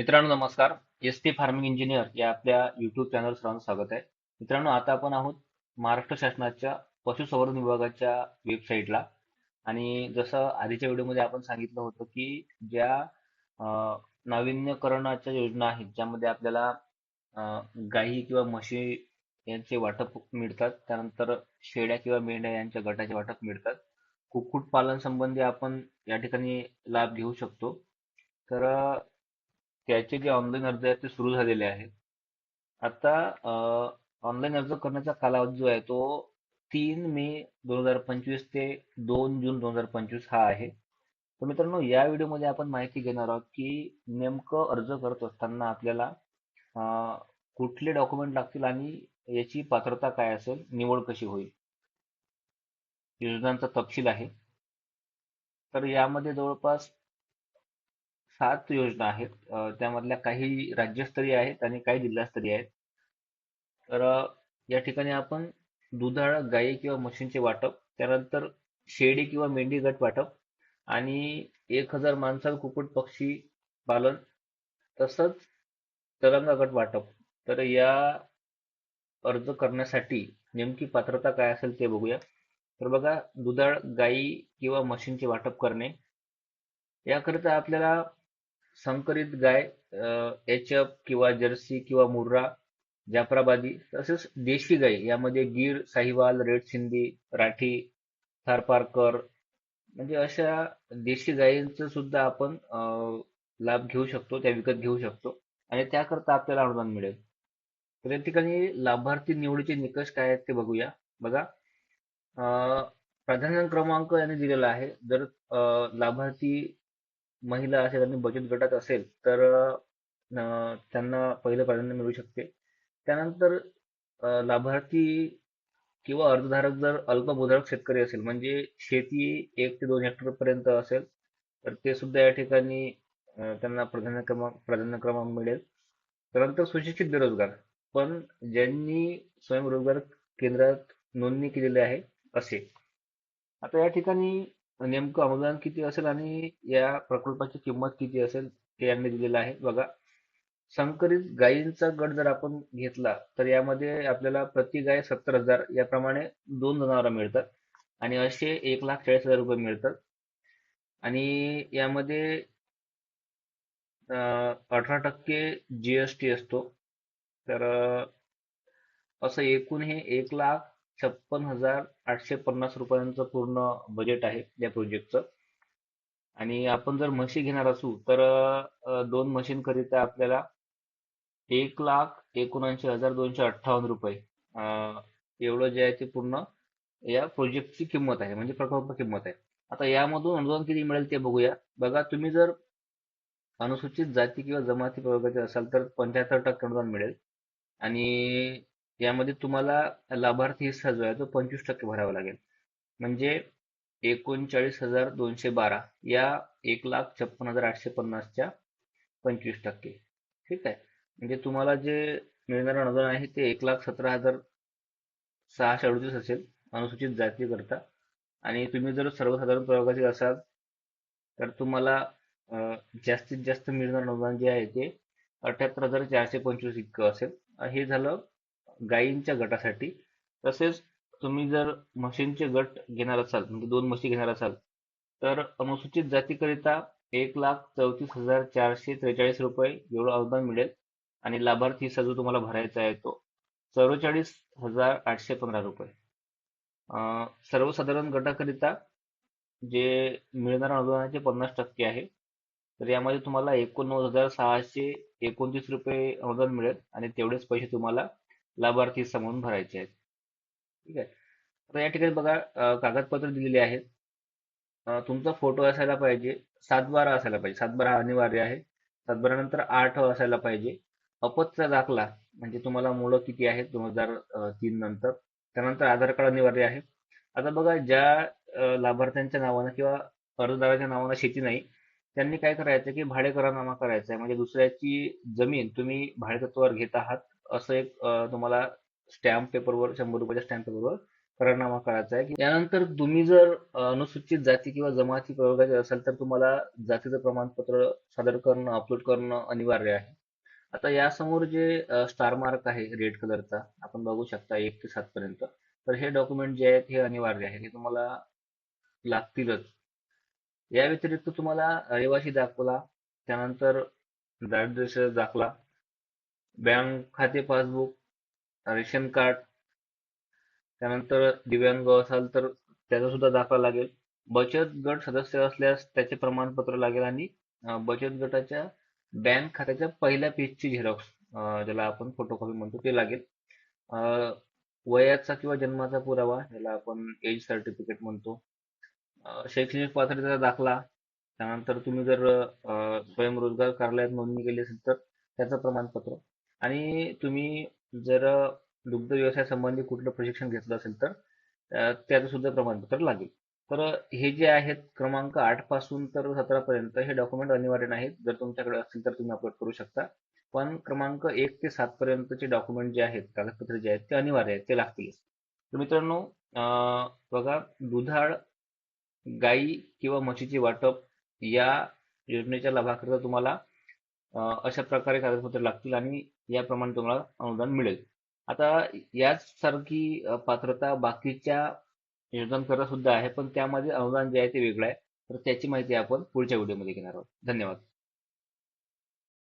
मित्रांनो नमस्कार. S T farming engineer या आपल्या युट्यूब चॅनल सर्वांचं स्वागत आहे. मित्रांनो आता आपण आहोत महाराष्ट्र शासनाच्या पशुसंवर्धन विभागाच्या वेबसाईटला आणि जसं आधीच्या व्हिडिओमध्ये आपण सांगितलं होतं की ज्या नाविन्यकरणाच्या योजना आहेत ज्यामध्ये आपल्याला गाई किंवा म्हशी यांचे वाटप मिळतात त्यानंतर शेळ्या किंवा मेंढ्या यांच्या गटाचे वाटप मिळतात. कुक्कुटपालन संबंधी आपण या ठिकाणी लाभ घेऊ शकतो. तर त्याचे जे ऑनलाईन अर्ज आहेत ते सुरू झालेले आहेत. आता ऑनलाईन अर्ज करण्याचा कालावधी जो आहे तो तीन मे दोन हजार पंचवीस ते दोन जून दोन हजार पंचवीस हा आहे. तर मित्रांनो या व्हिडिओमध्ये आपण माहिती घेणार आहोत की नेमकं अर्ज करत असताना आपल्याला कुठले डॉक्युमेंट लागतील आणि याची पात्रता काय असेल निवड कशी होईल योजनांचा तपशील आहे. तर यामध्ये जवळपास सात योजना आहेत. त्यामधल्या काही राज्यस्तरीय आहेत आणि काही जिल्हास्तरीय आहेत. तर या ठिकाणी आपण दुधाळ गायी किंवा म्हशींचे वाटप त्यानंतर शेळी किंवा मेंढी गट वाटप आणि एक हजार माणसाल कुक्कुट पक्षी पालन तसंच तरंगा गट वाटप. तर या अर्ज करण्यासाठी नेमकी पात्रता काय असेल ते बघूया. तर बघा दुधाळ गायी किंवा म्हशींचे वाटप करणे. याकरिता आपल्याला संकरित गाय एच एफ किंवा जर्सी किंवा मुर्रा जाफराबादी तसेच देशी गाई यामध्ये गीर साहिवाल रेड सिंधी राठी थारपारकर म्हणजे अशा देशी गायींचं सुद्धा आपण लाभ घेऊ शकतो त्या विकत घेऊ शकतो आणि त्याकरता आपल्याला अनुदान मिळेल. तर या ठिकाणी लाभार्थी निवडीचे निकष काय आहेत ते बघूया. बघा प्राधान्य क्रमांक यांनी दिलेला आहे. जर लाभार्थी महिला असेल आणि बचत गटात असेल तर अं, त्यांना पहिलं प्राधान्य मिळू शकते. त्यानंतर अं, लाभार्थी किंवा अर्जधारक जर अल्पभूधारक शेतकरी असेल म्हणजे शेती एक ते दोन हेक्टर पर्यंत असेल तर ते सुद्धा या ठिकाणी अं, त्यांना प्राधान्य क्रमांक प्राधान्य क्रमांक मिळेल. त्यानंतर सुशिक्षित बेरोजगार पण ज्यांनी स्वयंरोजगार केंद्रात नोंदणी केलेली आहे असे. आता या ठिकाणी नेमकं अनुदान किती असेल आणि या प्रकल्पाची किंमत किती असेल ते यांनी दिलेलं आहे. बघा संकरित गायींचा गट जर आपण घेतला तर यामध्ये आपल्याला प्रति गाय सत्तर हजार याप्रमाणे दोन जनावरं मिळतात आणि असे एक लाख चाळीस हजार रुपये मिळतात. आणि यामध्ये अठरा टक्के जीएसटी असतो. तर असं एकूण हे एक लाख छप्पन हजार आठशे पन्नास रुपयांचं पूर्ण बजेट आहे या प्रोजेक्टचं आणि आपण जर म्हशी घेणार असू तर दोन म्हशींकरिता आपल्याला एक लाख एकोणऐंशी हजार दोनशे अठ्ठावन्न रुपये एवढं जे आहे ते पूर्ण या प्रोजेक्टची किंमत आहे म्हणजे प्रकल्प किंमत आहे. आता यामधून अनुदान किती मिळेल ते बघूया. बघा तुम्ही जर अनुसूचित जाती किंवा जमाती प्रवर्गाचे असाल तर पंच्याहत्तर टक्के अनुदान मिळेल. आणि यामध्ये तुम्हाला लाभार्थी हिस्सा जो आहे तो पंचवीस टक्के भरावा लागेल. म्हणजे एकोणचाळीस हजार दोनशे बारा या एक लाख छप्पन हजार आठशे पन्नासच्या पंचवीस टक्के. ठीक आहे? म्हणजे तुम्हाला जे मिळणारं अनुदान आहे ते एक लाख सतरा हजार सहाशे अडतीस असेल अनुसूचित जातीकरता. आणि तुम्ही जर सर्वसाधारण प्रवर्गाचे असाल तर तुम्हाला जास्तीत जास्त मिळणारं अनुदान जे आहे ते अठ्याहत्तर हजार चारशे पंचवीस इतकं असेल. हे झालं गायींच्या गटासाठी. तसेच तुम्ही जर म्हशींचे गट घेणार असाल म्हणजे दोन म्हशी घेणार असाल तर अनुसूचित जातीकरिता एक लाख चौतीस हजार चारशे त्रेचाळीस रुपये एवढं अनुदान मिळेल. आणि लाभार्थी सजू जो तुम्हाला भरायचा आहे तो चौवेचाळीस हजार आठशे पंधरा रुपये. सर्वसाधारण गटाकरिता जे मिळणाऱ्या अनुदानाचे पन्नास टक्के आहे. तर यामध्ये तुम्हाला एकोणनव्वद हजार सहाशे एकोणतीस रुपये अनुदान मिळेल आणि तेवढेच पैसे तुम्हाला लाभार्थी समोर भरायचे आहेत. ठीक आहे. आता या ठिकाणी बघा कागदपत्र दिलेली आहेत. तुमचा फोटो असायला पाहिजे. सातबारा असायला पाहिजे. सातबारा हा अनिवार्य आहे. सातबारानंतर आठ असायला पाहिजे. अपत्य दाखला म्हणजे तुम्हाला मुलं किती आहेत? दोन हजार तीन नंतर. त्यानंतर आधार कार्ड अनिवार्य आहे. आता बघा ज्या लाभार्थ्यांच्या नावानं किंवा अर्जदाराच्या नावानं शेती नाही त्यांनी काय करायचं की भाडेकरारनामा करायचा आहे. म्हणजे दुसऱ्याची जमीन तुम्ही भाडेतत्वावर घेत आहात. असं एक तुम्हाला स्टॅम्प पेपरवर शंभर रुपयाच्या स्टॅम्प पेपरवर करारनामा करायचा आहे. त्यानंतर तुम्ही जर अनुसूचित जाती किंवा जमाती प्रवर्गाचे असाल तर तुम्हाला जातीचं प्रमाणपत्र सादर करणं अपलोड करणं अनिवार्य आहे. आता यासमोर जे स्टार मार्क आहे रेड कलरचा आपण बघू शकता एक ते सात पर्यंत. तर हे डॉक्युमेंट जे आहेत हे अनिवार्य आहे. हे तुम्हाला लागतीलच. या व्यतिरिक्त तुम्हाला रहिवासी दाखवला त्यानंतर दारिद्र्य दाखला बँक खाते पासबुक रेशन कार्ड त्यानंतर दिव्यांग असाल तर त्याचा सुद्धा दाखला लागेल. बचत गट सदस्य असल्यास त्याचे प्रमाणपत्र लागेल आणि बचत गटाच्या बँक खात्याच्या पहिल्या पेजची झेरॉक्स ज्याला आपण फोटोकॉपी म्हणतो ते लागेल. वयाचा किंवा जन्माचा पुरावा ज्याला आपण एज सर्टिफिकेट म्हणतो. शैक्षणिक पात्रतेचा दाखला त्यानंतर तुम्ही जर स्वयंरोजगार कार्यालयात नोंदणी केली असेल तर त्याचं प्रमाणपत्र. आणि तुम्ही जर दुग्ध व्यवसाय संबंधी कुठलं प्रशिक्षण घेतलं असेल तर त्याचं सुद्धा प्रमाणपत्र लागेल. तर हे जे आहेत क्रमांक आठपासून तर सतरा पर्यंत हे डॉक्युमेंट अनिवार्य नाहीत. जर तुमच्याकडे असतील तर तुम्ही अपलोड करू शकता. पण क्रमांक एक ते सात पर्यंतचे डॉक्युमेंट जे आहेत कागदपत्र जे आहेत ते अनिवार्य आहेत ते लागतील तर मित्रांनो बघा दुधाळ गाई किंवा म्हशीचे वाटप या योजनेच्या लाभाकरिता तुम्हाला अशा प्रकारे कागदपत्रे लागतील आणि याप्रमाणे तुम्हाला अनुदान मिळेल. आता याच सारखी पात्रता बाकीच्या योजनांकरता सुद्धा आहे पण त्यामध्ये अनुदान जे आहे ते वेगळं आहे. तर त्याची माहिती आपण पुढच्या व्हिडिओमध्ये घेणार आहोत. धन्यवाद.